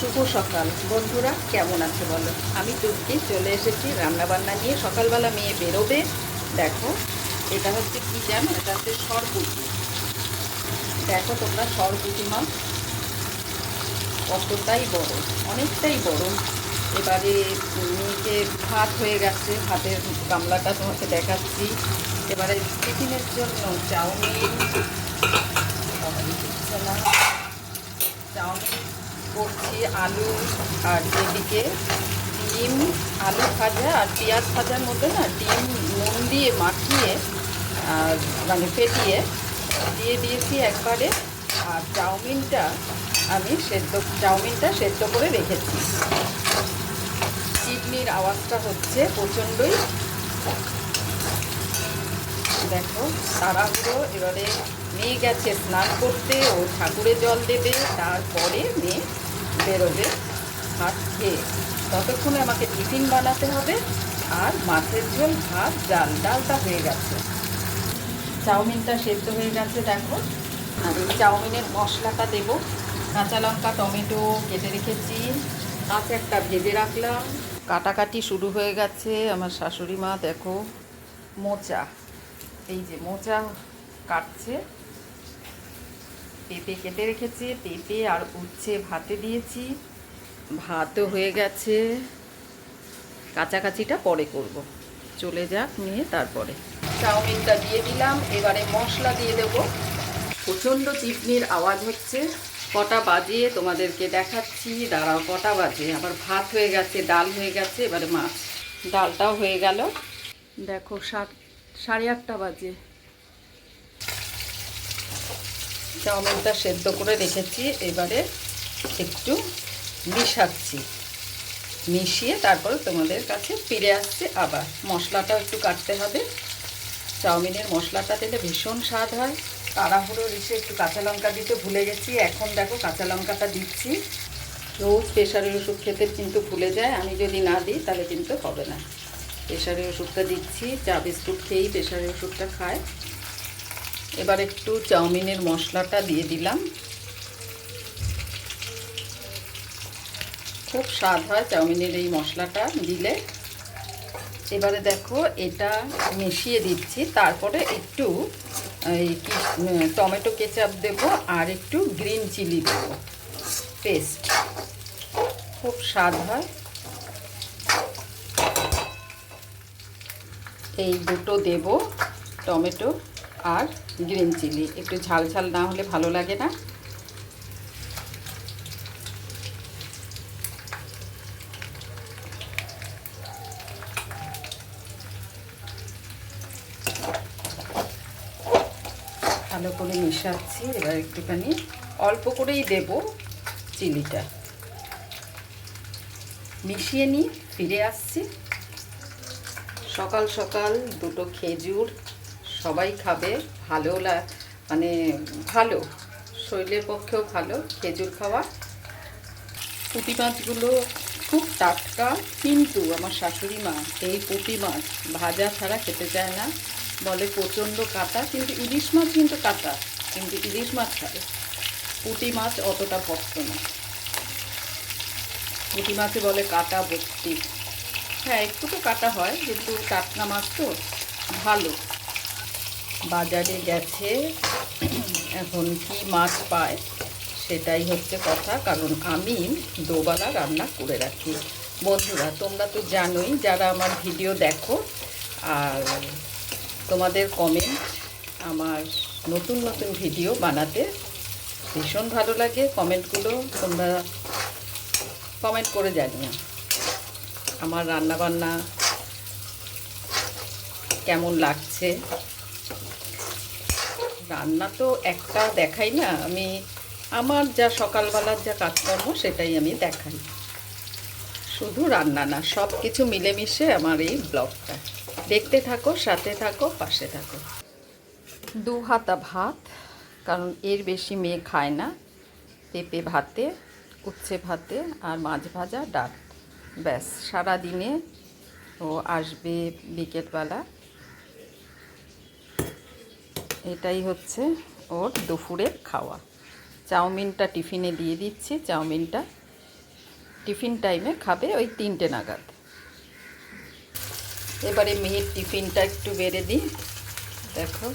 শুভ সকাল। বন্ধুরা, কেমন আছে বলো? আমি টুকি চলে এসেছি রান্নাবান্না নিয়ে। সকালবেলা মেয়ে বেরোবে। দেখো, এটা হচ্ছে কি জানো? এটা হচ্ছে সরপুটি দেখো তোমরা সরপুটি মাছ কতটাই বড়, অনেকটাই বড়। এবারে মেয়েকে ভাত হয়ে গেছে। ভাতের গামলাটা তোমাকে দেখাচ্ছি। এবারে টিফিনের জন্য চাউমিন করছি আলু আর এদিকে ডিম, আলু ভাজা আর পেঁয়াজ ভাজার মধ্যে না ডিম, নুন দিয়ে মাখিয়ে মানে ফেটিয়ে দিয়ে দিয়েছি একবারে। আর চাউমিনটা আমি সেদ্ধ, চাউমিনটা সেদ্ধ করে রেখেছি। চিটনির আওয়াজটা হচ্ছে প্রচণ্ডই। দেখো, তাড়াহুড়ো, এবারে মেয়ে গেছে স্নান করতে, ও ঠাকুরে জল দেবে, তারপরে মেয়ে বেরোবে। ভাত খেয়ে। ততক্ষণে আমাকে টিফিন বানাতে হবে। আর মাছের ঝোল, ভাত, ডাল। ডালটা হয়ে গেছে। চাউমিনটা সেদ্ধ হয়ে গেছে, দেখো। আর এই চাউমিনের মশলাটা দেব। কাঁচা লঙ্কা, টমেটো কেটে রেখেছি। মাছ একটা ভেজে রাখলাম। কাটাকাটি শুরু হয়ে গেছে। আমার শাশুড়ি মা, দেখো, মোচা। এই যে মোচা কাটছে। পেঁপে কেটে রেখেছি, পেঁপে আর উচ্ছে ভাতে দিয়েছি। ভাতও হয়ে গেছে। কাছাকাছিটা পরে করব। চলে যাক নিয়ে তারপরে। চাউমিনটা দিয়ে দিলাম, এবারে মশলা দিয়ে দেব। প্রচণ্ড চিপনির আওয়াজ হচ্ছে। কটা বাজে তোমাদেরকে দেখাচ্ছি। দাঁড়াও, কটা বাজে? আবার ভাত হয়ে গেছে, ডাল হয়ে গেছে, এবারে মাছ। ডালটাও হয়ে গেল। দেখো, সাত সাড়ে আটটা বাজে। চাউমিনটা সেদ্ধ করে রেখেছি, এবারে একটু মিশাচ্ছি। মিশিয়ে তারপরে তোমাদের কাছে ফিরে আসছে আবার। মশলাটাও একটু কাটতে হবে। চাউমিনের মশলাটা দিলে ভীষণ স্বাদ হয়। তাড়াহুড়ো এসে একটু কাঁচা লঙ্কা দিতে ভুলে গেছি। এখন দেখো কাঁচা লঙ্কাটা দিচ্ছি। রোজ প্রেশারের ওষুধ খেতে কিন্তু ভুলে যায়। আমি যদি না দিই, তাহলে কিন্তু হবে না। প্রেশারের ওষুধটা দিচ্ছি। চা বিস্কুট খেয়েই প্রেশারের ওষুধটা খায়। এবার একটু চাউমিনের মশলাটা দিয়ে দিলাম। খুব স্বাদ হয় চাউমিনের এই মশলাটা দিলে। এবারে দেখো এটা মিশিয়ে দিচ্ছি, তারপরে একটু এই টমেটো কেচাপ দেবো আর একটু গ্রিন চিলি দেবো। পেস্ট। খুব স্বাদ হয়। এই দুটো দেব টমেটো। আর গ্রিন চিলি। একটু ঝাল ঝাল না হলে ভালো লাগে না। ভালো করে মিশাচ্ছি, এবার একটুখানি অল্প করেই দেব চিলিটা। মিশিয়ে নিই, ফিরে আসছি। সকাল সকাল দুটো খেজুর সবাই খাবে ভালো মানে ভালো, শরীরের পক্ষেও ভালো, খেজুর খাওয়া। পুঁটি মাছগুলো খুব টাটকা, কিন্তু আমার শাশুড়ি মা এই পুঁটি মাছ ভাজা ছাড়া খেতে চায় না। বলে প্রচণ্ড কাটা, কিন্তু ইলিশ মাছ কিন্তু কাটা, কিন্তু ইলিশ মাছ খায়। পুঁটি মাছ অতটা ভক্ত না। পুঁটি মাছে বলে কাটা ভর্তি। হ্যাঁ একটু তো কাটা হয়, কিন্তু টাটকা মাছ তো ভালো। বাজারে গেছে। এখন কি মাছ পায় সেটাই হচ্ছে কথা, কারণ আমি দোবেলা রান্না করে রাখি। বন্ধুরা, তোমরা তো জানোই যারা আমার ভিডিও দেখো, আর তোমাদের কমেন্ট আমার নতুন নতুন ভিডিও বানাতে ভীষণ ভালো লাগে। কমেন্টগুলো তোমরা কমেন্ট করে জানিও। আমার রান্নাবান্না কেমন লাগছে? রান্না তো একটা দেখাই না, আমি আমার যা সকালবেলার যা কাজকর্ম সেটাই আমি দেখাই। শুধু রান্না না সব কিছু মিলেমিশে আমার এই ব্লগটা। দেখতে থাকো, সাথে থাকো, পাশে থাকো। দু হাতা ভাত, কারণ এর বেশি মেয়ে খায় না। পেঁপে ভাতে, উচ্ছে ভাতে আর মাছ ভাজা, ডাল। ব্যাস সারা দিনে ও আসবে বিকেলবেলা। এটাই হচ্ছে ওর দুপুরের খাওয়া। চাউমিনটা টিফিনে দিয়ে দিচ্ছি। চাউমিনটা টিফিন টাইমে খাবে ওই তিনটে নাগাদ। এবারে মেয়ের টিফিনটা একটু বেড়ে দিই। দেখো।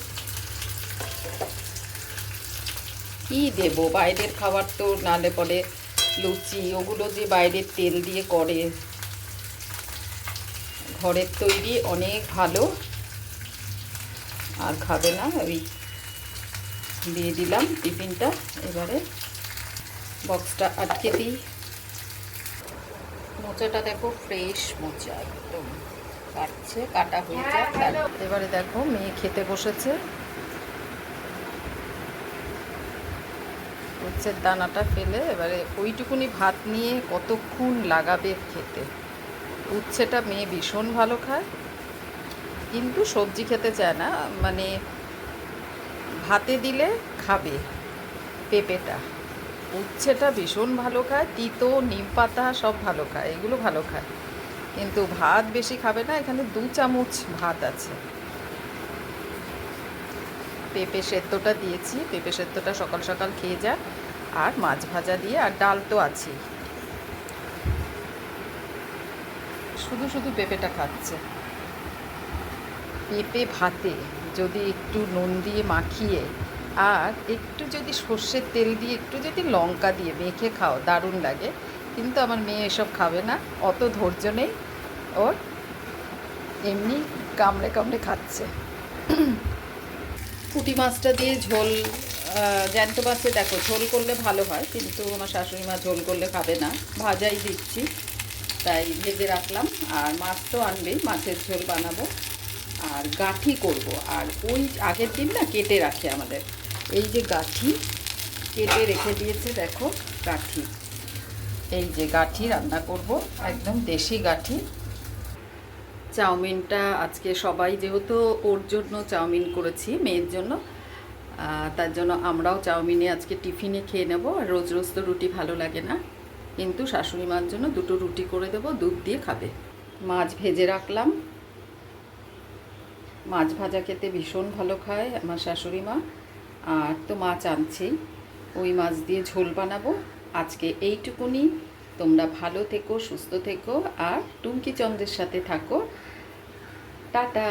কি দেবো? বাইরের খাবার তো নালে পরে লুচি, ওগুলো যে বাইরের তেল দিয়ে করে। ঘরের তৈরি অনেক ভালো। আর খাবে না। ওই দিয়ে দিলাম টিফিনটা। এবারে বক্সটা আটকে দিই। মোচাটা দেখো ফ্রেশ মোচা একদম কাটছে কাটা হয়ে যায়। এবারে দেখো মেয়ে খেতে বসেছে। উচ্ছের দানাটা ফেলে এবারে ওইটুকুনি ভাত নিয়ে কতক্ষণ লাগাবে খেতে। উচ্ছেটা মেয়ে ভীষণ ভালো খায়। কিন্তু সবজি খেতে চায় না মানে ভাতে দিলে খাবে পেঁপেটা। উচ্ছেটা ভীষণ ভালো খায়, তিতো, নিম পাতা সব ভালো খায়, এগুলো ভালো খায়। কিন্তু ভাত বেশি খাবে না, এখানে দু চামচ ভাত আছে। পেঁপে সেদ্ধটা দিয়েছি, পেঁপে সেদ্ধটা সকাল সকাল খেয়ে যা, আর মাছ ভাজা দিয়ে, আর ডাল তো আছেই। শুধু শুধু পেঁপেটা খাচ্ছে। পেঁপে ভাতে যদি একটু নুন দিয়ে মাখিয়ে আর একটু যদি সর্ষের তেল দিয়ে একটু যদি লঙ্কা দিয়ে মেখে খাও, দারুণ লাগে। কিন্তু আমার মেয়ে এসব খাবে না, অত ধৈর্য নেই। ওর এমনি কামড়ে কামড়ে খাচ্ছে। পুঁটি মাছটা দিয়ে ঝোল জ্যান্ত মাছে দেখো, ঝোল করলে ভালো হয়, কিন্তু আমার শাশুড়ি মা ঝোল করলে খাবে না। ভাজাই দিচ্ছি, তাই ভেজে রাখলাম। আর মাছ তো আনবেই, মাছের ঝোল বানাবো। আর গাঠি করব। আর ওই আগের দিন না কেটে রাখে আমাদের। এই যে গাঠি, কেটে রেখে দিয়েছে দেখো গাঠি। এই যে গাঠি রান্না করব, একদম দেশি গাঠি। চাউমিনটা আজকে সবাই যেহেতু ওর জন্য চাউমিন করেছি, মেয়ের জন্য তার জন্য আমরাও চাউমিনে আজকে টিফিনে খেয়ে নেব। আর রোজ রোজ তো রুটি ভালো লাগে না। কিন্তু শাশুড়ি মার জন্য দুটো রুটি করে দেবো, দুধ দিয়ে খাবে। মাছ ভেজে রাখলাম। মাছ ভাজা খেতে ভীষণ ভালো খায় আমার শাশুড়ি মা। আর তো মাছ আনছেই ওই মাছ দিয়ে ঝোল বানাবো। আজকে এইটুকুনি। তোমরা ভালো থেকো, সুস্থ থেকো, আর টুমকি চন্দ্রের সাথে থাকো। টাটা।